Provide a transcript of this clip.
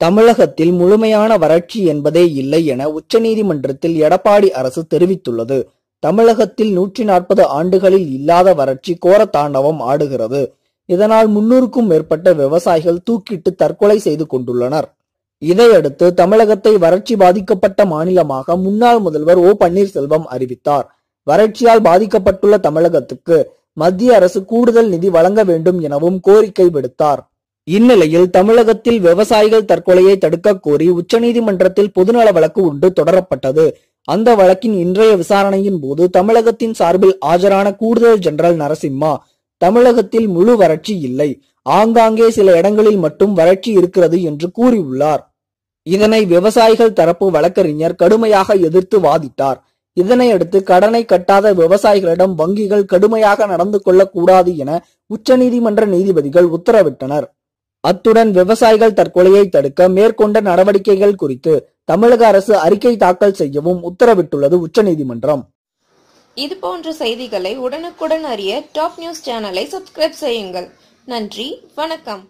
தமிழகத்தில் முழுமையான வறட்சி என்பதே இல்லை என உச்சநீதிமன்றத்தில் எடப்பாடி அரசு தெரிவித்துள்ளது. தமிழகத்தில் நூற்றி நாற்பது ஆண்டுகளில் இல்லாத வறட்சி கோர தாண்டவம் ஆடுகிறது. இதனால் முன்னூறுக்கும் மேற்பட்ட விவசாயிகள் தூக்கிட்டு தற்கொலை செய்து கொண்டுள்ளனர். இதையடுத்து தமிழகத்தை வறட்சி பாதிக்கப்பட்ட மாநிலமாக முன்னாள் முதல்வர் ஓ பன்னீர்செல்வம் அறிவித்தார். வறட்சியால் பாதிக்கப்பட்டுள்ள தமிழகத்துக்கு மத்திய அரசு கூடுதல் நிதி வழங்க வேண்டும் எனவும் கோரிக்கை விடுத்தார். இந்நிலையில் தமிழகத்தில் விவசாயிகள் தற்கொலையை தடுக்க கோரி உச்சநீதிமன்றத்தில் பொதுநல வழக்கு ஒன்று தொடரப்பட்டது. அந்த வழக்கின் இன்றைய விசாரணையின் போது தமிழகத்தின் சார்பில் ஆஜரான கூடுதல் ஜெனரல் நரசிம்மா தமிழகத்தில் முழு வறட்சி இல்லை. ஆங்காங்கே சில இடங்களில் மட்டும் வறட்சி இருக்கிறது என்று கூறியுள்ளார். இதனை விவசாயிகள் தரப்பு வழக்கறிஞர் கடுமையாக எதிர்த்து வாதிட்டார். இதனையடுத்து கடனை கட்டாத விவசாயிகளிடம் வங்கிகள் கடுமையாக நடந்து கொள்ளக்கூடாது என உச்சநீதிமன்ற நீதிபதிகள் உத்தரவிட்டனர். அத்துடன் விவசாயிகள் தற்கொலையை தடுக்க மேற்கொண்ட நடவடிக்கைகள் குறித்து தமிழக அரசு அறிக்கை தாக்கல் செய்யவும் உத்தரவிட்டுள்ளது உச்சநீதிமன்றம். இது போன்ற செய்திகளை உடனுக்குடன் அறிய டாப் நியூஸ் சேனலை சப்ஸ்கிரைப் செய்யுங்கள். நன்றி வணக்கம்.